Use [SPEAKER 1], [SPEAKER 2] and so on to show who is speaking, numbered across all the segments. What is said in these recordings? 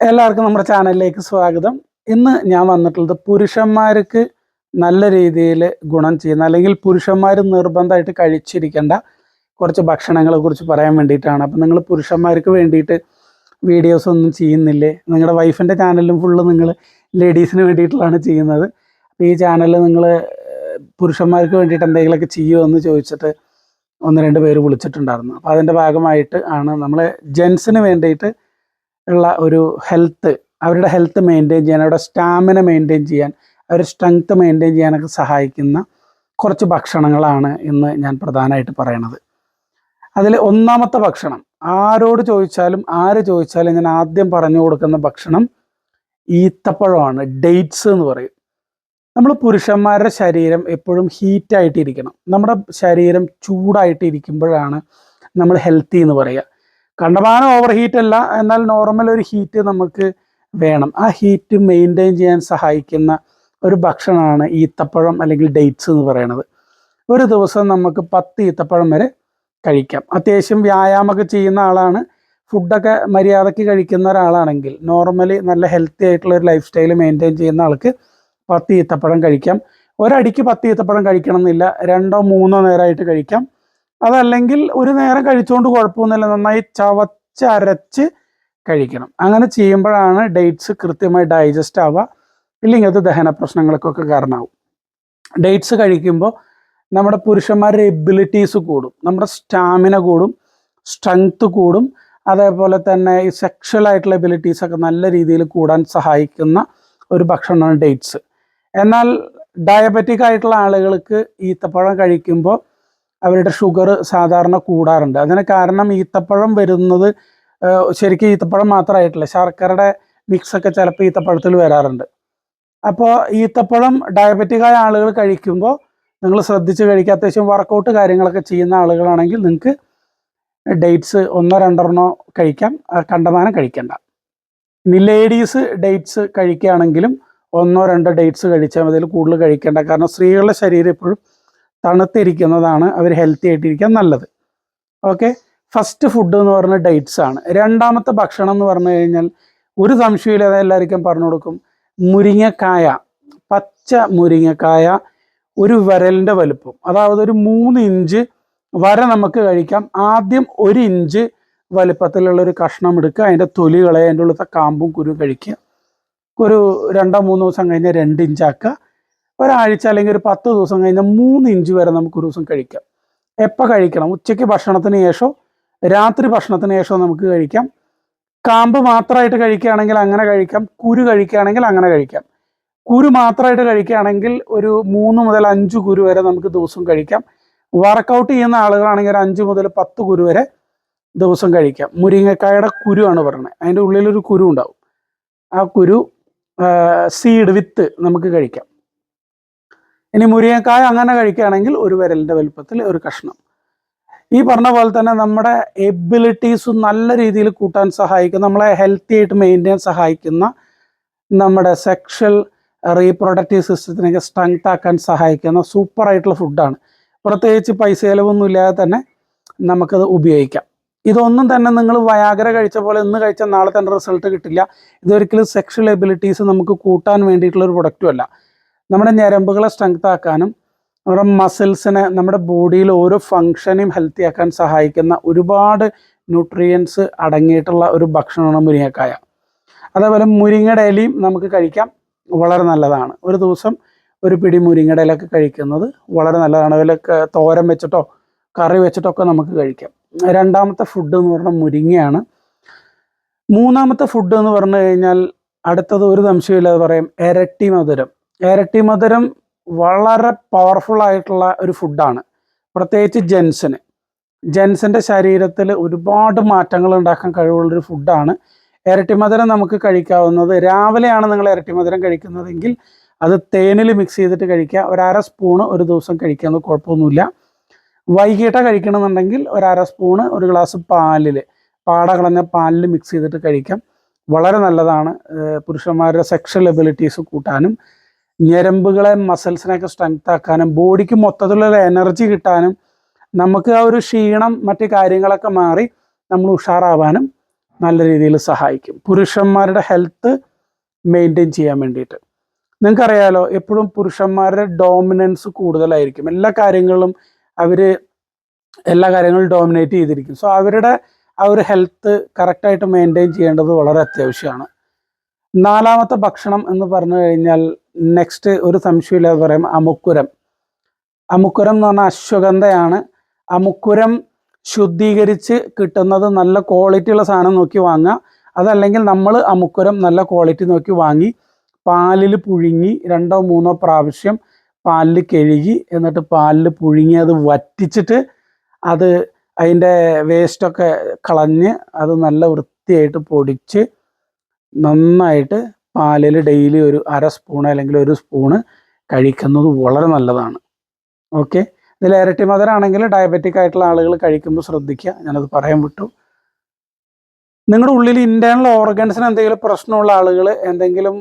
[SPEAKER 1] എല്ലാവർക്കും നമ്മുടെ ചാനലിലേക്ക് സ്വാഗതം. ഇന്ന് ഞാൻ വന്നിട്ടുള്ളത് പുരുഷന്മാർക്ക് നല്ല രീതിയിൽ ഗുണം ചെയ്യുന്ന അല്ലെങ്കിൽ പുരുഷന്മാർ നിർബന്ധമായിട്ട് കഴിച്ചിരിക്കേണ്ട കുറച്ച് ഭക്ഷണങ്ങളെ കുറിച്ച് പറയാൻ വേണ്ടിയിട്ടാണ്. അപ്പം നിങ്ങൾ പുരുഷന്മാർക്ക് വേണ്ടിയിട്ട് വീഡിയോസ് ഒന്നും ചെയ്യുന്നില്ലേ? നിങ്ങളുടെ വൈഫിന്റെ ചാനലും ഫുള്ള് നിങ്ങൾ ലേഡീസിന് വേണ്ടിയിട്ടുള്ളതാണ് ചെയ്യുന്നത്. അപ്പോൾ ഈ ചാനലിൽ നിങ്ങൾ പുരുഷന്മാർക്ക് വേണ്ടിയിട്ട് എന്തെങ്കിലുമൊക്കെ ചെയ്യുമോ എന്ന് ചോദിച്ചിട്ട് ഒന്ന് രണ്ട് പേര് വിളിച്ചിട്ടുണ്ടായിരുന്നു. അപ്പോൾ അതിന്റെ ഭാഗമായിട്ട് ആണ് നമ്മൾ ജെൻസിന് വേണ്ടിയിട്ട് ഉള്ള ഒരു ഹെൽത്ത് അവരുടെ ഹെൽത്ത് മെയിന്റെയിൻ ചെയ്യാൻ അവരുടെ സ്റ്റാമിന മെയിന്റെയിൻ ചെയ്യാൻ അവരുടെ സ്ട്രെങ്ത് മെയിന്റെയിൻ ചെയ്യാനൊക്കെ സഹായിക്കുന്ന കുറച്ച് ഭക്ഷണങ്ങളാണ് ഇന്ന് ഞാൻ പ്രധാനമായിട്ട് പറയണത്. അതിൽ ഒന്നാമത്തെ ഭക്ഷണം ആരോട് ചോദിച്ചാലും ആര് ചോദിച്ചാലും ഞാൻ ആദ്യം പറഞ്ഞു കൊടുക്കുന്ന ഭക്ഷണം ഈത്തപ്പഴമാണ് ഡേറ്റ്സ് എന്ന് പറയും. നമ്മൾ പുരുഷന്മാരുടെ ശരീരം എപ്പോഴും ഹീറ്റായിട്ടിരിക്കണം നമ്മുടെ ശരീരം ചൂടായിട്ടിരിക്കുമ്പോഴാണ് നമ്മൾ ഹെൽത്തി എന്ന് പറയുക. കണ്ടമാനം ഓവർ ഹീറ്റ് അല്ല. എന്നാൽ നോർമൽ ഒരു ഹീറ്റ് നമുക്ക് വേണം. ആ ഹീറ്റ് മെയിന്റെയിൻ ചെയ്യാൻ സഹായിക്കുന്ന ഒരു ഭക്ഷണമാണ് ഈത്തപ്പഴം അല്ലെങ്കിൽ ഡേറ്റ്സ് എന്ന് പറയുന്നത് ഒരു ദിവസം നമുക്ക് പത്ത് ഈത്തപ്പഴം വരെ കഴിക്കാം. അത്യാവശ്യം വ്യായാമമൊക്കെ ചെയ്യുന്ന ആളാണ്. ഫുഡൊക്കെ മര്യാദയ്ക്ക് കഴിക്കുന്ന ഒരാളാണെങ്കിൽ നോർമലി നല്ല ഹെൽത്തി ആയിട്ടുള്ള ഒരു ലൈഫ് സ്റ്റൈൽ മെയിന്റെയിൻ ചെയ്യുന്ന ആൾക്ക് പത്ത് ഈത്തപ്പഴം കഴിക്കാം. ഒരടിക്ക് പത്ത് ഈത്തപ്പഴം കഴിക്കണം എന്നില്ല രണ്ടോ മൂന്നോ നേരമായിട്ട് കഴിക്കാം. അതല്ലെങ്കിൽ ഒരു നേരം കഴിച്ചുകൊണ്ട് കുഴപ്പമൊന്നുമില്ല. നന്നായി ചവച്ചരച്ച് കഴിക്കണം. അങ്ങനെ ചെയ്യുമ്പോഴാണ് ഡേറ്റ്സ് കൃത്യമായി ഡൈജസ്റ്റ് ആവുക. ഇല്ലെങ്കിൽ അത് ദഹന പ്രശ്നങ്ങൾക്കൊക്കെ കാരണമാവും. ഡേറ്റ്സ് കഴിക്കുമ്പോൾ നമ്മുടെ പുരുഷന്മാരുടെ എബിലിറ്റീസ് കൂടും. നമ്മുടെ സ്റ്റാമിന കൂടും. സ്ട്രെങ്ത് കൂടും. അതേപോലെ തന്നെ ഈ സെക്ഷൽ ആയിട്ടുള്ള എബിലിറ്റീസ് ഒക്കെ നല്ല രീതിയിൽ കൂടാൻ സഹായിക്കുന്ന ഒരു ഭക്ഷണമാണ് ഡേറ്റ്സ് എന്നാൽ ഡയബറ്റിക് ആയിട്ടുള്ള ആളുകൾക്ക് ഈത്തപ്പഴം കഴിക്കുമ്പോൾ അവരുടെ ഷുഗർ സാധാരണ കൂടാറുണ്ട്. അതിന് കാരണം ഈത്തപ്പഴം വരുന്നത് ശരിക്കും ഈത്തപ്പഴം മാത്രമായിട്ടില്ല. ശർക്കരയുടെ മിക്സൊക്കെ ചിലപ്പോൾ ഈത്തപ്പഴത്തിൽ വരാറുണ്ട്. അപ്പോൾ ഈത്തപ്പഴം ഡയബറ്റിക് ആയ ആളുകൾ കഴിക്കുമ്പോൾ നിങ്ങൾ ശ്രദ്ധിച്ച് കഴിക്കുക. അത്യാവശ്യം വർക്കൗട്ട് കാര്യങ്ങളൊക്കെ ചെയ്യുന്ന ആളുകളാണെങ്കിൽ നിങ്ങൾക്ക് ഡേറ്റ്സ് ഒന്നോ രണ്ടെണ്ണോ കഴിക്കാം. കണ്ടമാനം കഴിക്കണ്ട. ഇനി ലേഡീസ് ഡേറ്റ്സ് കഴിക്കുകയാണെങ്കിലും ഒന്നോ രണ്ടോ ഡേറ്റ്സ് കഴിച്ചാൽ മതി. കൂടുതൽ കഴിക്കേണ്ട. കാരണം സ്ത്രീകളുടെ ശരീരം എപ്പോഴും തണുത്തിരിക്കുന്നതാണ് അവർ ഹെൽത്തി ആയിട്ടിരിക്കാൻ നല്ലത്. ഓക്കെ ഫസ്റ്റ് ഫുഡ് എന്ന് പറഞ്ഞ ഡേറ്റ്സ് ആണ്. രണ്ടാമത്തെ ഭക്ഷണം എന്ന് പറഞ്ഞു കഴിഞ്ഞാൽ ഒരു സംശയമില്ലാതെ എല്ലാവർക്കും പറഞ്ഞു കൊടുക്കും. മുരിങ്ങക്കായ പച്ച മുരിങ്ങക്കായ ഒരു വിരലിന്റെ വലുപ്പം. അതായത് ഒരു മൂന്ന് ഇഞ്ച് വര നമുക്ക് കഴിക്കാം. ആദ്യം ഒരു ഇഞ്ച് വലുപ്പത്തിലുള്ള ഒരു കഷ്ണം എടുക്കുക. അതിന്റെ തൊലികളെ അതിന്റെ ഉള്ളത്തെ കാമ്പും കുരു കഴിക്കുക. ഒരു രണ്ടോ മൂന്നോ ദിവസം കഴിഞ്ഞാൽ രണ്ട് ഇഞ്ചാക്കുക ഒരാഴ്ച അല്ലെങ്കിൽ ഒരു പത്ത് ദിവസം കഴിഞ്ഞാൽ മൂന്ന് ഇഞ്ച് വരെ നമുക്ക് ഒരു ദിവസം കഴിക്കാം. എപ്പോൾ കഴിക്കണം? ഉച്ചയ്ക്ക് ഭക്ഷണത്തിന് ശേഷം? രാത്രി ഭക്ഷണത്തിന് ശേഷം നമുക്ക് കഴിക്കാം. കാമ്പ് മാത്രമായിട്ട് കഴിക്കുകയാണെങ്കിൽ അങ്ങനെ കഴിക്കാം. കുരു കഴിക്കുകയാണെങ്കിൽ അങ്ങനെ കഴിക്കാം. കുരു മാത്രമായിട്ട് കഴിക്കുകയാണെങ്കിൽ ഒരു മൂന്ന് മുതൽ അഞ്ച് കുരു വരെ നമുക്ക് ദിവസം കഴിക്കാം. വർക്കൗട്ട് ചെയ്യുന്ന ആളുകളാണെങ്കിൽ ഒരു അഞ്ച് മുതൽ പത്ത് കുരു വരെ ദിവസം കഴിക്കാം. മുരിങ്ങക്കായുടെ കുരുവാണ് പറയുന്നത്. അതിന്റെ ഉള്ളിലൊരു കുരു ഉണ്ടാവും. ആ കുരു സീഡ് വിത്ത് നമുക്ക് കഴിക്കാം. ഇനി മുരിങ്ങക്കായ അങ്ങനെ കഴിക്കുകയാണെങ്കിൽ ഒരു വിരലിന്റെ വലുപ്പത്തിൽ ഒരു കഷ്ണം. ഈ പറഞ്ഞ പോലെ തന്നെ നമ്മുടെ എബിലിറ്റീസ് നല്ല രീതിയിൽ കൂട്ടാൻ സഹായിക്കും നമ്മളെ ഹെൽത്തി ആയിട്ട് മെയിന്റെയിൻ സഹായിക്കുന്ന നമ്മുടെ സെക്ഷൽ റീപ്രൊഡക്റ്റീവ് സിസ്റ്റത്തിനൊക്കെ സ്ട്രെങ്ത് ആക്കാൻ സഹായിക്കുന്ന സൂപ്പർ ആയിട്ടുള്ള ഫുഡാണ് പ്രത്യേകിച്ച് പൈസ ചിലവൊന്നും ഇല്ലാതെ തന്നെ നമുക്കത് ഉപയോഗിക്കാം. ഇതൊന്നും തന്നെ നിങ്ങൾ വയാഗ്ര കഴിച്ച പോലെ ഇന്ന് കഴിച്ചാൽ നാളെ തന്നെ റിസൾട്ട് കിട്ടില്ല. ഇതൊരിക്കലും സെക്ഷൽ എബിലിറ്റീസ് നമുക്ക് കൂട്ടാൻ വേണ്ടിയിട്ടുള്ള ഒരു പ്രൊഡക്റ്റും അല്ല. നമ്മുടെ ഞരമ്പുകളെ സ്ട്രെങ്ത് ആക്കാനും നമ്മുടെ മസിൽസിനെ നമ്മുടെ ബോഡിയിൽ ഓരോ ഫങ്ഷനെയും ഹെൽത്തി ആക്കാൻ സഹായിക്കുന്ന ഒരുപാട് ന്യൂട്രിയൻസ് അടങ്ങിയിട്ടുള്ള ഒരു ഭക്ഷണമാണ് മുരിങ്ങക്കായ. അതേപോലെ മുരിങ്ങയുടെ ഇലയും നമുക്ക് കഴിക്കാം. വളരെ നല്ലതാണ്. ഒരു ദിവസം ഒരു പിടി മുരിങ്ങയുടെ ഇലയൊക്കെ കഴിക്കുന്നത് വളരെ നല്ലതാണ്. അതിലൊക്കെ തോരൻ വെച്ചിട്ടോ കറി വെച്ചിട്ടോ ഒക്കെ നമുക്ക് കഴിക്കാം. രണ്ടാമത്തെ ഫുഡ് എന്ന് പറഞ്ഞാൽ മുരിങ്ങയാണ്. മൂന്നാമത്തെ ഫുഡ് എന്ന് പറഞ്ഞു കഴിഞ്ഞാൽ അടുത്തത് ഒരു സംശയമില്ലാതെ പറയും ഇരട്ടി മധുരം. ഇരട്ടി മധുരം വളരെ പവർഫുൾ ആയിട്ടുള്ള ഒരു ഫുഡാണ് പ്രത്യേകിച്ച് ജെൻസിന്. ജെൻസിന്റെ ശരീരത്തിൽ ഒരുപാട് മാറ്റങ്ങൾ ഉണ്ടാക്കാൻ കഴിവുള്ളൊരു ഫുഡാണ് ഇരട്ടി മധുരം നമുക്ക് കഴിക്കാവുന്നത് രാവിലെയാണ് നിങ്ങൾ ഇരട്ടി മധുരം കഴിക്കുന്നതെങ്കിൽ അത് തേനിൽ മിക്സ് ചെയ്തിട്ട് കഴിക്കുക. ഒരര സ്പൂണ് ഒരു ദിവസം കഴിക്കുന്നത് കുഴപ്പമൊന്നുമില്ല. വൈകിട്ട് കഴിക്കണമെന്നുണ്ടെങ്കിൽ ഒരര സ്പൂണ് ഒരു ഗ്ലാസ് പാലിൽ പാട കളഞ്ഞ പാലിൽ മിക്സ് ചെയ്തിട്ട് കഴിക്കാം. വളരെ നല്ലതാണ്. പുരുഷന്മാരുടെ സെക്ഷൽ എബിലിറ്റീസ് കൂട്ടാനും ഞരമ്പുകളെ മസിൽസിനെയൊക്കെ സ്ട്രെങ്ത് ആക്കാനും ബോഡിക്ക് മൊത്തത്തിലുള്ള എനർജി കിട്ടാനും നമുക്ക് ആ ഒരു ക്ഷീണം മറ്റു കാര്യങ്ങളൊക്കെ മാറി നമ്മൾ ഉഷാറാവാനും നല്ല രീതിയിൽ സഹായിക്കും. പുരുഷന്മാരുടെ ഹെൽത്ത് മെയിന്റെയിൻ ചെയ്യാൻ വേണ്ടിയിട്ട്. നിങ്ങൾക്കറിയാലോ എപ്പോഴും പുരുഷന്മാരുടെ ഡോമിനൻസ് കൂടുതലായിരിക്കും. എല്ലാ കാര്യങ്ങളിലും അവർ എല്ലാ കാര്യങ്ങളും ഡോമിനേറ്റ് ചെയ്തിരിക്കും. സോ അവരുടെ ആ ഒരു ഹെൽത്ത് കറക്റ്റായിട്ട് മെയിന്റെയിൻ ചെയ്യേണ്ടത് വളരെ അത്യാവശ്യമാണ്. നാലാമത്തെ ഭക്ഷണം എന്ന് പറഞ്ഞു കഴിഞ്ഞാൽ നെക്സ്റ്റ് ഒരു സംശയമില്ലാതെ പറയാം അമുക്കുരം. അമുക്കുരം എന്ന് പറഞ്ഞാൽ അശ്വഗന്ധയാണ്. അമുക്കുരം ശുദ്ധീകരിച്ച് കിട്ടുന്നത് നല്ല ക്വാളിറ്റി ഉള്ള സാധനം നോക്കി വാങ്ങുക. അതല്ലെങ്കിൽ നമ്മൾ അമുക്കുരം നല്ല ക്വാളിറ്റി നോക്കി വാങ്ങി പാലിൽ പുഴുങ്ങി രണ്ടോ മൂന്നോ പ്രാവശ്യം പാലിൽ കഴുകി എന്നിട്ട് പാലിൽ പുഴുങ്ങി അത് വറ്റിച്ചിട്ട് അത് അതിന്റെ വേസ്റ്റൊക്കെ കളഞ്ഞ് അത് നല്ല വൃത്തിയായിട്ട് പൊടിച്ച് നന്നായിട്ട് പാലിൽ ഡെയിലി ഒരു അര സ്പൂൺ അല്ലെങ്കിൽ ഒരു സ്പൂണ് കഴിക്കുന്നത് വളരെ നല്ലതാണ്. ഓക്കെ ഇതിൽ ഇരട്ടി മധുരമാണെങ്കിൽ ഡയബറ്റിക് ആയിട്ടുള്ള ആളുകൾ കഴിക്കുമ്പോൾ ശ്രദ്ധിക്കുക. ഞാനത് പറയാൻ വിട്ടു. നിങ്ങളുടെ ഉള്ളിൽ ഇന്റേണൽ ഓർഗൻസിന് എന്തെങ്കിലും പ്രശ്നമുള്ള ആളുകൾ എന്തെങ്കിലും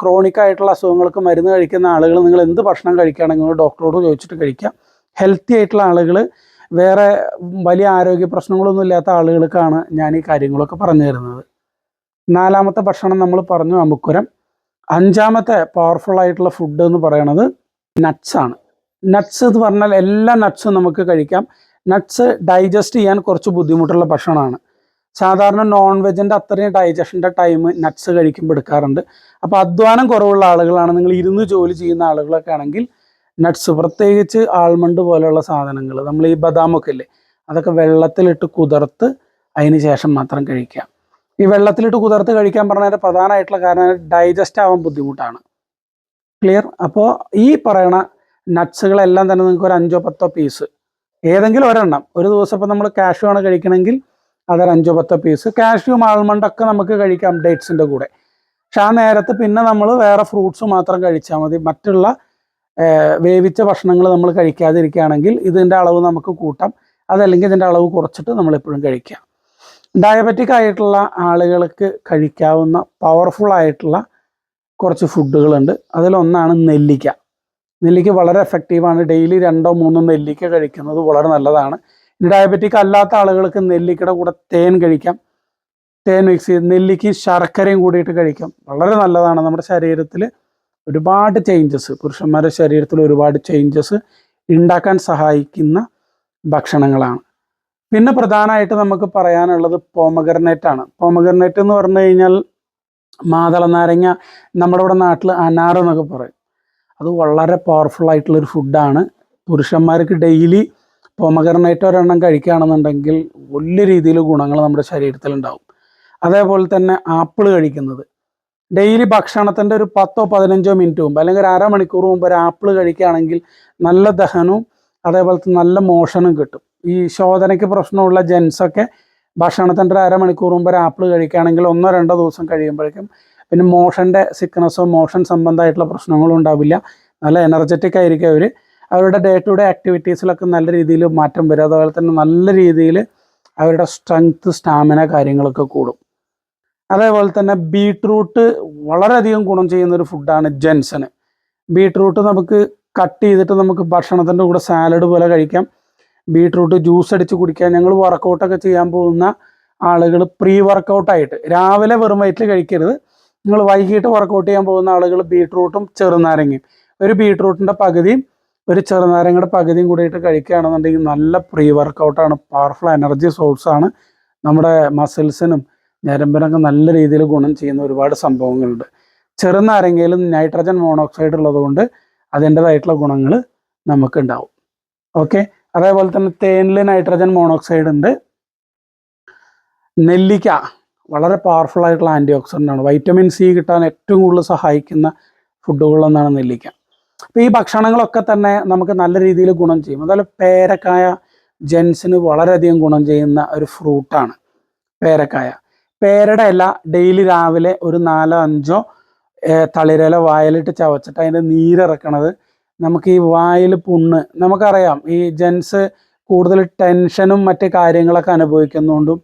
[SPEAKER 1] ക്രോണിക് ആയിട്ടുള്ള അസുഖങ്ങൾക്ക് മരുന്ന് കഴിക്കുന്ന ആളുകൾ നിങ്ങൾ എന്ത് ഭക്ഷണം കഴിക്കുകയാണെങ്കിൽ ഡോക്ടറോട് ചോദിച്ചിട്ട് കഴിക്കുക ഹെൽത്തി ആയിട്ടുള്ള ആളുകൾ വേറെ വലിയ ആരോഗ്യ പ്രശ്നങ്ങളൊന്നും ഇല്ലാത്ത ആളുകൾക്കാണ് ഞാൻ ഈ കാര്യങ്ങളൊക്കെ പറഞ്ഞു തരുന്നത്. നാലാമത്തെ ഭക്ഷണം നമ്മൾ പറഞ്ഞു അമുക്കുരം. അഞ്ചാമത്തെ പവർഫുൾ ആയിട്ടുള്ള ഫുഡ് എന്ന് പറയുന്നത് നട്ട്സ് ആണ്. നട്ട്സ് എന്ന് പറഞ്ഞാൽ എല്ലാ നട്ട്സും നമുക്ക് കഴിക്കാം. നട്ട്സ് ഡൈജസ്റ്റ് ചെയ്യാൻ കുറച്ച് ബുദ്ധിമുട്ടുള്ള ഭക്ഷണമാണ്. സാധാരണ നോൺ വെജിന്റെ അത്രയും ഡൈജഷന്റെ ടൈം നട്ട്സ് കഴിക്കുമ്പോൾ എടുക്കാറുണ്ട്. അപ്പോൾ അധ്വാനം കുറവുള്ള ആളുകളാണ്. നിങ്ങൾ ഇരുന്ന് ജോലി ചെയ്യുന്ന ആളുകളൊക്കെ ആണെങ്കിൽ നട്ട്സ് പ്രത്യേകിച്ച് ആൾമണ്ട് പോലെയുള്ള സാധനങ്ങൾ നമ്മൾ ഈ ബദാമൊക്കെ ഇല്ലേ അതൊക്കെ വെള്ളത്തിലിട്ട് കുതിർത്ത് അതിന് ശേഷം മാത്രം കഴിക്കുക ഈ വെള്ളത്തിലിട്ട് കുതിർത്ത് കഴിക്കാൻ പറഞ്ഞതിന്റെ പ്രധാനമായിട്ടുള്ള കാരണം ഡൈജസ്റ്റ് ആവാൻ ബുദ്ധിമുട്ടാണ്. ക്ലിയർ അപ്പോൾ ഈ പറയണ നട്ട്സുകളെല്ലാം തന്നെ നിങ്ങൾക്ക് ഒരു അഞ്ചോ പത്തോ പീസ് ഏതെങ്കിലും ഒരെണ്ണം. ഒരു ദിവസം ഇപ്പോൾ നമ്മൾ കാഷ്യൂ ആണ് കഴിക്കണമെങ്കിൽ അതൊരു അഞ്ചോ പത്തോ പീസ് കാഷ്യൂം ആൾമണ്ടൊക്കെ നമുക്ക് കഴിക്കാം ഡേറ്റ്സിന്റെ കൂടെ. പക്ഷെ ആ നേരത്ത് പിന്നെ നമ്മൾ വേറെ ഫ്രൂട്ട്സ് മാത്രം കഴിച്ചാൽ മതി. മറ്റുള്ള വേവിച്ച ഭക്ഷണങ്ങൾ നമ്മൾ കഴിക്കാതിരിക്കുകയാണെങ്കിൽ ഇതിന്റെ അളവ് നമുക്ക് കൂട്ടാം. അതല്ലെങ്കിൽ ഇതിന്റെ അളവ് കുറച്ചിട്ട് നമ്മൾ എപ്പോഴും കഴിക്കാം. ഡയബറ്റിക് ആയിട്ടുള്ള ആളുകൾക്ക് കഴിക്കാവുന്ന പവർഫുൾ ആയിട്ടുള്ള കുറച്ച് ഫുഡുകളുണ്ട് അതിലൊന്നാണ് നെല്ലിക്ക. നെല്ലിക്ക വളരെ എഫക്റ്റീവാണ് ഡെയിലി രണ്ടോ മൂന്നോ നെല്ലിക്ക കഴിക്കുന്നത് വളരെ നല്ലതാണ്. ഇനി ഡയബറ്റിക് അല്ലാത്ത ആളുകൾക്ക് നെല്ലിക്കയുടെ കൂടെ തേൻ കഴിക്കാം. തേൻ മിക്സ് ചെയ്ത് നെല്ലിക്ക് ശർക്കരയും കൂടിയിട്ട് കഴിക്കാം. വളരെ നല്ലതാണ് നമ്മുടെ ശരീരത്തിൽ ഒരുപാട് ചേഞ്ചസ് പുരുഷന്മാരുടെ ശരീരത്തിൽ ഒരുപാട് ചേഞ്ചസ് ഉണ്ടാക്കാൻ സഹായിക്കുന്ന ഭക്ഷണങ്ങളാണ്. പിന്നെ പ്രധാനമായിട്ട് നമുക്ക് പറയാനുള്ളത് പോമഗർനേറ്റ് ആണ്. പോമഗർനേറ്റ് എന്ന് പറഞ്ഞു കഴിഞ്ഞാൽ മാതള നാരങ്ങ നമ്മുടെ ഇവിടെ നാട്ടിൽ അനാർ എന്നൊക്കെ പറയും. അത് വളരെ പവർഫുൾ ആയിട്ടുള്ള ഒരു ഫുഡാണ് പുരുഷന്മാർക്ക് ഡെയിലി പൊമഗർനേറ്റ് ഒരെണ്ണം കഴിക്കുകയാണെന്നുണ്ടെങ്കിൽ വലിയ രീതിയിൽ ഗുണങ്ങൾ നമ്മുടെ ശരീരത്തിൽ ഉണ്ടാവും. അതേപോലെ തന്നെ ആപ്പിൾ കഴിക്കുന്നത്. ഡെയിലി ഭക്ഷണത്തിന്റെ ഒരു പത്തോ പതിനഞ്ചോ മിനിറ്റ് മുമ്പ് അല്ലെങ്കിൽ ഒരു അരമണിക്കൂർ മുമ്പ് ഒരു ആപ്പിൾ കഴിക്കുകയാണെങ്കിൽ നല്ല ദഹനവും അതേപോലെ നല്ല മോഷനും കിട്ടും. ഈ ശോധനയ്ക്ക് പ്രശ്നമുള്ള ജെൻസൊക്കെ ഭക്ഷണത്തിന്റെ ഒരു അരമണിക്കൂർ മുമ്പ് ഒരു ആപ്പിൾ കഴിക്കുകയാണെങ്കിൽ ഒന്നോ രണ്ടോ ദിവസം കഴിയുമ്പോഴേക്കും പിന്നെ മോഷന്റെ സിക്നസ്സോ മോഷൻ സംബന്ധമായിട്ടുള്ള പ്രശ്നങ്ങളും ഉണ്ടാവില്ല. നല്ല എനർജറ്റിക് ആയിരിക്കും അവർ അവരുടെ ഡേ ടു ഡേ ആക്ടിവിറ്റീസിലൊക്കെ നല്ല രീതിയിൽ മാറ്റം വരും. അതുപോലെ തന്നെ നല്ല രീതിയിൽ അവരുടെ സ്ട്രെങ്ത് സ്റ്റാമിന കാര്യങ്ങളൊക്കെ കൂടും. അതേപോലെ തന്നെ ബീട്രൂട്ട് വളരെയധികം ഗുണം ചെയ്യുന്ന ഒരു ഫുഡാണ് ജെൻസന്. ബീട്രൂട്ട് നമുക്ക് കട്ട് ചെയ്തിട്ട് നമുക്ക് ഭക്ഷണത്തിന്റെ കൂടെ സാലഡ് പോലെ കഴിക്കാം. ബീട്രൂട്ട് ജ്യൂസ് അടിച്ച് കുടിക്കാൻ ഞങ്ങൾ വർക്കൗട്ടൊക്കെ ചെയ്യാൻ പോകുന്ന ആളുകൾ പ്രീ വർക്കൗട്ടായിട്ട് രാവിലെ വെറും വയറ്റിൽ കഴിക്കരുത്. നിങ്ങൾ വൈകിട്ട് വർക്കൗട്ട് ചെയ്യാൻ പോകുന്ന ആളുകൾ ബീട്രൂട്ടും ചെറുനാരങ്ങയും. ഒരു ബീട്രൂട്ടിന്റെ പകുതിയും ഒരു ചെറുനാരങ്ങയുടെ പകുതിയും കൂടിയിട്ട് കഴിക്കുകയാണെന്നുണ്ടെങ്കിൽ നല്ല പ്രീ വർക്കൗട്ടാണ് പവർഫുൾ എനർജി സോഴ്സാണ് നമ്മുടെ മസിൽസിനും ഞരമ്പിനൊക്കെ നല്ല രീതിയിൽ ഗുണം ചെയ്യുന്ന ഒരുപാട് സംഭവങ്ങളുണ്ട്. ചെറുനാരങ്ങയിൽ നൈട്രജൻ മോണോക്സൈഡ് ഉള്ളതുകൊണ്ട് അതിന്റെതായിട്ടുള്ള ഗുണങ്ങൾ നമുക്കുണ്ടാവും. ഓക്കെ അതേപോലെ തന്നെ തേനിൽ നൈട്രജൻ മോണോക്സൈഡ് ഉണ്ട്. നെല്ലിക്ക വളരെ പവർഫുൾ ആയിട്ടുള്ള ആന്റി ഓക്സിഡന്റ് ആണ്. വൈറ്റമിൻ സി കിട്ടാൻ ഏറ്റവും കൂടുതൽ സഹായിക്കുന്ന ഫുഡുകളൊന്നാണ് നെല്ലിക്ക. അപ്പോൾ ഈ ഭക്ഷണങ്ങളൊക്കെ തന്നെ നമുക്ക് നല്ല രീതിയിൽ ഗുണം ചെയ്യും. അതുപോലെ പേരക്കായ ജെൻസിന് വളരെയധികം ഗുണം ചെയ്യുന്ന ഒരു ഫ്രൂട്ടാണ് പേരക്കായ. പേരയുടെ ഇല ഡെയിലി രാവിലെ ഒരു നാലോ അഞ്ചോ തളിരല വായലിട്ട് ചവച്ചിട്ട് അതിന്റെ നീരിറക്കണത് നമുക്ക് ഈ വായിൽ പുണ്ണ് നമുക്കറിയാം. ഈ ജെൻസ് കൂടുതൽ ടെൻഷനും മറ്റ് കാര്യങ്ങളൊക്കെ അനുഭവിക്കുന്നതുകൊണ്ടും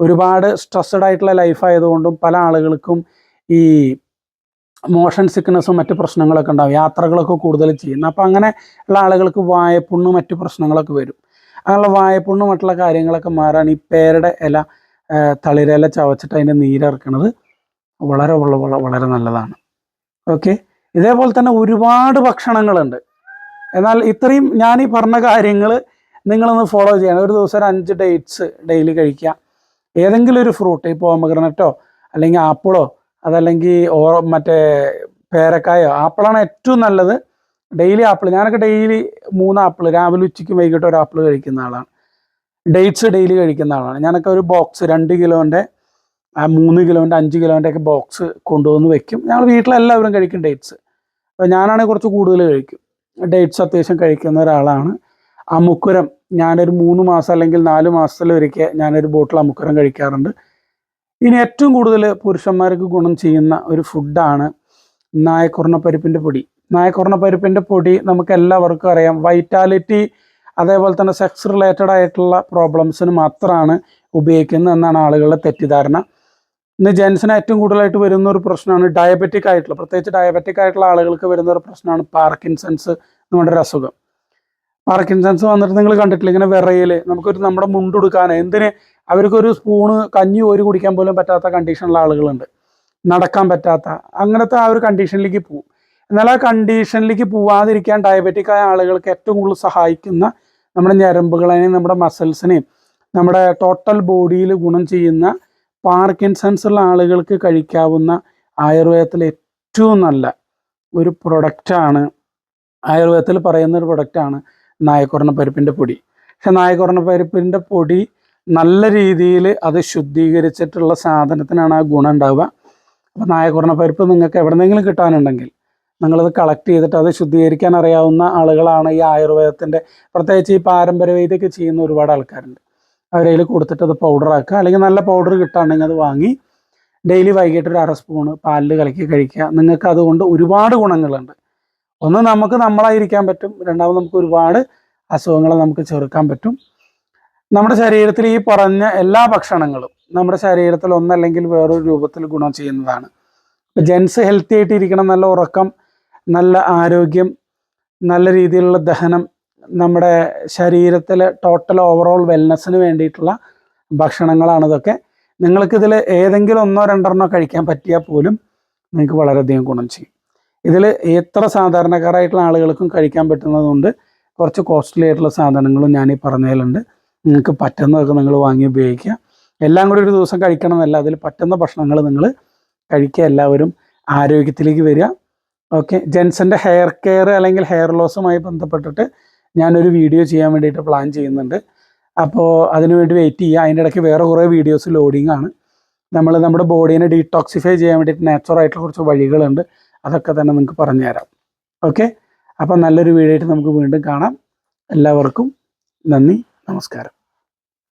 [SPEAKER 1] ഒരുപാട് സ്ട്രെസ്ഡ് ആയിട്ടുള്ള ലൈഫ് ആയതുകൊണ്ടും പല ആളുകൾക്കും ഈ മോഷൻ സിക്നസ്സും മറ്റു പ്രശ്നങ്ങളൊക്കെ ഉണ്ടാവും. യാത്രകളൊക്കെ കൂടുതൽ ചെയ്യുന്നു. അപ്പോൾ അങ്ങനെ ഉള്ള ആളുകൾക്ക് വായപ്പുണ്ണ് മറ്റു പ്രശ്നങ്ങളൊക്കെ വരും. അങ്ങനെയുള്ള വായപ്പുണ്ണ് മറ്റുള്ള കാര്യങ്ങളൊക്കെ മാറാൻ ഈ പേരുടെ ഇല തളിരില ചവച്ചിട്ട് അതിന്റെ നീരിറക്കണത് വളരെ വള- വള- വളരെ നല്ലതാണ്. ഓക്കെ? ഇതേപോലെ തന്നെ ഒരുപാട് ഭക്ഷണങ്ങളുണ്ട്. എന്നാൽ ഇത്രയും ഞാൻ ഈ പറഞ്ഞ കാര്യങ്ങൾ നിങ്ങളൊന്ന് ഫോളോ ചെയ്യണം. ഒരു ദിവസം ഒരു അഞ്ച് ഡേറ്റ്സ് ഡെയിലി കഴിക്കുക ഏതെങ്കിലും ഒരു ഫ്രൂട്ട് ഇപ്പോൾ ഓമഗ്രനറ്റോ അല്ലെങ്കിൽ ആപ്പിളോ അതല്ലെങ്കിൽ ഓ മറ്റേ പേരക്കായോ ആപ്പിളാണ് ഏറ്റവും നല്ലത്. ഡെയിലി ആപ്പിൾ ഞാനൊക്കെ ഡെയിലി മൂന്ന് ആപ്പിൾ രാവിലെ ഉച്ചയ്ക്കും വൈകിട്ട് ഒരു ആപ്പിൾ കഴിക്കുന്ന ആളാണ്. ഡേറ്റ്സ് ഡെയിലി കഴിക്കുന്ന ആളാണ്. ഞാനൊക്കെ ഒരു ബോക്സ് രണ്ട് കിലോന്റെ മൂന്ന് കിലോന്റെ അഞ്ച് കിലോന്റെ ഒക്കെ ബോക്സ് കൊണ്ടുവന്ന് വെക്കും. ഞങ്ങൾ വീട്ടിലെല്ലാവരും കഴിക്കും ഡേറ്റ്സ് അപ്പോൾ ഞാനാണെങ്കിൽ കുറച്ച് കൂടുതൽ കഴിക്കും. ഡേറ്റ്സ് അത്യാവശ്യം കഴിക്കുന്ന ഒരാളാണ്. അമുക്കുരം ഞാനൊരു മൂന്ന് മാസം അല്ലെങ്കിൽ നാല് മാസത്തിലൊരിക്കൽ ഞാനൊരു ബോട്ടിൽ അമുക്കുരം കഴിക്കാറുണ്ട്. ഇനി ഏറ്റവും കൂടുതൽ പുരുഷന്മാർക്ക് ഗുണം ചെയ്യുന്ന ഒരു ഫുഡാണ് നായക്കുറണപ്പരിപ്പിന്റെ പൊടി. നായക്കുറണപ്പരിപ്പിന്റെ പൊടി നമുക്ക് എല്ലാവർക്കും അറിയാം. വൈറ്റാലിറ്റി അതേപോലെ തന്നെ സെക്സ് റിലേറ്റഡ് ആയിട്ടുള്ള പ്രോബ്ലംസിന് മാത്രമാണ് ഉപയോഗിക്കുന്നത് എന്നാണ് ആളുകളുടെ തെറ്റിദ്ധാരണ. ഇന്ന് ജെൻസിന് ഏറ്റവും കൂടുതലായിട്ട് വരുന്ന ഒരു പ്രശ്നമാണ് ഡയബറ്റിക് ആയിട്ടുള്ള പ്രത്യേകിച്ച് ഡയബറ്റിക് ആയിട്ടുള്ള ആളുകൾക്ക് വരുന്ന ഒരു പ്രശ്നമാണ് പാർക്കിൻസൺസ് എന്ന് പറഞ്ഞൊരു അസുഖം. പാർക്കിൻസൺസ് വന്നിട്ട് നിങ്ങൾ കണ്ടിട്ടില്ല ഇങ്ങനെ വിറയിൽ നമുക്കൊരു നമ്മുടെ മുണ്ടെടുക്കാൻ എന്തിന് അവർക്കൊരു സ്പൂണ് കഞ്ഞി ഒരു കുടിക്കാൻ പോലും പറ്റാത്ത കണ്ടീഷനുള്ള ആളുകളുണ്ട്. നടക്കാൻ പറ്റാത്ത അങ്ങനത്തെ ആ ഒരു കണ്ടീഷനിലേക്ക് പോകും എന്നാൽ ആ കണ്ടീഷനിലേക്ക് പോവാതിരിക്കാൻ ഡയബറ്റിക് ആയ ആളുകൾക്ക് ഏറ്റവും കൂടുതൽ സഹായിക്കുന്ന നമ്മുടെ ഞരമ്പുകളെയും നമ്മുടെ മസിൽസിനെയും നമ്മുടെ ടോട്ടൽ ബോഡിയിൽ ഗുണം ചെയ്യുന്ന പാർക്കിൻസൺസ് ഉള്ള ആളുകൾക്ക് കഴിക്കാവുന്ന ആയുർവേദത്തിലെ ഏറ്റവും നല്ല ഒരു പ്രൊഡക്റ്റാണ് ആയുർവേദത്തിൽ പറയുന്ന ഒരു പ്രൊഡക്റ്റാണ് നായക്കുറണ പരിപ്പിന്റെ പൊടി. പക്ഷെ നായക്കുറണ പരിപ്പിന്റെ പൊടി നല്ല രീതിയിൽ അത് ശുദ്ധീകരിച്ചിട്ടുള്ള സാധനത്തിനാണ് ആ ഗുണം ഉണ്ടാവുക. അപ്പോൾ നായക്കുറണ പരിപ്പ് നിങ്ങൾക്ക് എവിടെന്നെങ്കിലും കിട്ടാനുണ്ടെങ്കിൽ നിങ്ങളത് കളക്ട് ചെയ്തിട്ട് അത് ശുദ്ധീകരിക്കാൻ അറിയാവുന്ന ആളുകളാണ് ഈ ആയുർവേദത്തിന്റെ പ്രത്യേകിച്ച് ഈ പാരമ്പര്യ വൈദ്യമൊക്കെ ചെയ്യുന്ന ഒരുപാട് ആൾക്കാരുണ്ട്. അവരതിൽ കൊടുത്തിട്ട് അത് പൗഡർ ആക്കുക. അല്ലെങ്കിൽ നല്ല പൗഡർ കിട്ടുകയാണെങ്കിൽ അത് വാങ്ങി ഡെയിലി വൈകിട്ട് ഒരു അര സ്പൂണ് പാലിൽ കലക്കി കഴിക്കുക. നിങ്ങൾക്ക് അതുകൊണ്ട് ഒരുപാട് ഗുണങ്ങളുണ്ട്. ഒന്ന് നമുക്ക് നമ്മളായിരിക്കാൻ പറ്റും. രണ്ടാമത് നമുക്ക് ഒരുപാട് അസുഖങ്ങൾ നമുക്ക് ചെറുക്കാൻ പറ്റും. നമ്മുടെ ശരീരത്തിൽ ഈ പറഞ്ഞ എല്ലാ ഭക്ഷണങ്ങളും നമ്മുടെ ശരീരത്തിൽ ഒന്നല്ലെങ്കിൽ വേറൊരു രൂപത്തിൽ ഗുണം ചെയ്യുന്നതാണ്. ഇപ്പം ജെൻസ് ഹെൽത്തി ആയിട്ട് ഇരിക്കണം നല്ല ഉറക്കം നല്ല ആരോഗ്യം നല്ല രീതിയിലുള്ള ദഹനം നമ്മുടെ ശരീരത്തിലെ ടോട്ടൽ ഓവറോൾ വെൽനെസ്സിന് വേണ്ടിയിട്ടുള്ള ഭക്ഷണങ്ങളാണ് ഇതൊക്കെ. നിങ്ങൾക്കിതിൽ ഏതെങ്കിലും ഒന്നോ രണ്ടെണ്ണോ കഴിക്കാൻ പറ്റിയാൽ പോലും നിങ്ങൾക്ക് വളരെയധികം ഗുണം ചെയ്യും. ഇതിൽ എത്ര സാധാരണക്കാരായിട്ടുള്ള ആളുകൾക്കും കഴിക്കാൻ പറ്റുന്നതുകൊണ്ട് കുറച്ച് കോസ്റ്റ്ലി ആയിട്ടുള്ള സാധനങ്ങളും ഞാൻ ഈ പറഞ്ഞതിലുണ്ട്. നിങ്ങൾക്ക് പറ്റുന്നതൊക്കെ നിങ്ങൾ വാങ്ങി ഉപയോഗിക്കുക. എല്ലാം കൂടി ഒരു ദിവസം കഴിക്കണം എന്നല്ല അതിൽ പറ്റുന്ന ഭക്ഷണങ്ങൾ നിങ്ങൾ കഴിക്കുക. എല്ലാവരും ആരോഗ്യത്തിലേക്ക് വരിക. ഓക്കെ. ജെൻസിന്റെ ഹെയർ കെയർ അല്ലെങ്കിൽ ഹെയർ ലോസുമായി ബന്ധപ്പെട്ടിട്ട് ഞാനൊരു വീഡിയോ ചെയ്യാൻ വേണ്ടിയിട്ട് പ്ലാൻ ചെയ്യുന്നുണ്ട്. അപ്പോൾ അതിനുവേണ്ടി വെയിറ്റ് ചെയ്യുക. അതിന്റെ ഇടയ്ക്ക് വേറെ കുറേ വീഡിയോസ് ലോഡിങ് ആണ്. നമ്മൾ നമ്മുടെ ബോഡീനെ ഡീടോക്സിഫൈ ചെയ്യാൻ വേണ്ടിയിട്ട് നാച്ചുറൽ ആയിട്ടുള്ള കുറച്ച് വഴികളുണ്ട്. അതൊക്കെ തന്നെ നിങ്ങൾക്ക് പറഞ്ഞു തരാം ഓക്കെ അപ്പം നല്ലൊരു വീഡിയോ ആയിട്ട് നമുക്ക് വീണ്ടും കാണാം. എല്ലാവർക്കും നന്ദി. നമസ്കാരം.